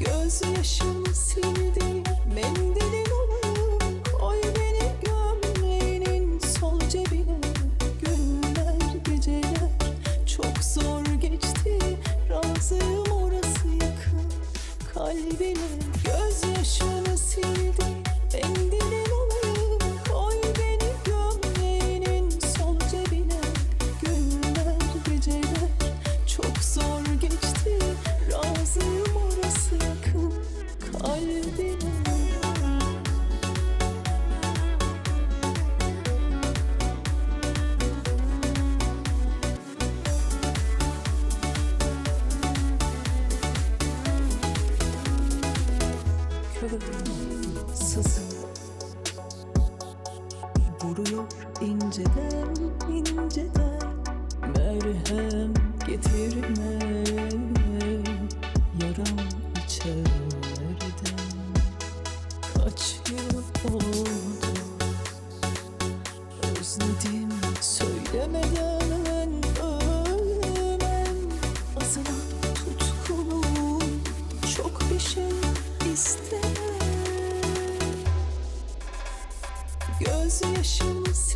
Göz yaşımı sildi mendilin olayım Koy beni gömleğinin sol cebine. Günler geceler çok zor geçti. Razıyım orası yakın kalbine Göz yaşını kalbine Kör sızı Vuruyor inceden inceden. Merhem getirme Kaç yıl oldu Özledim söylemeden Azılan tutkunum çok bir şey istemem. Göz yaşımı sil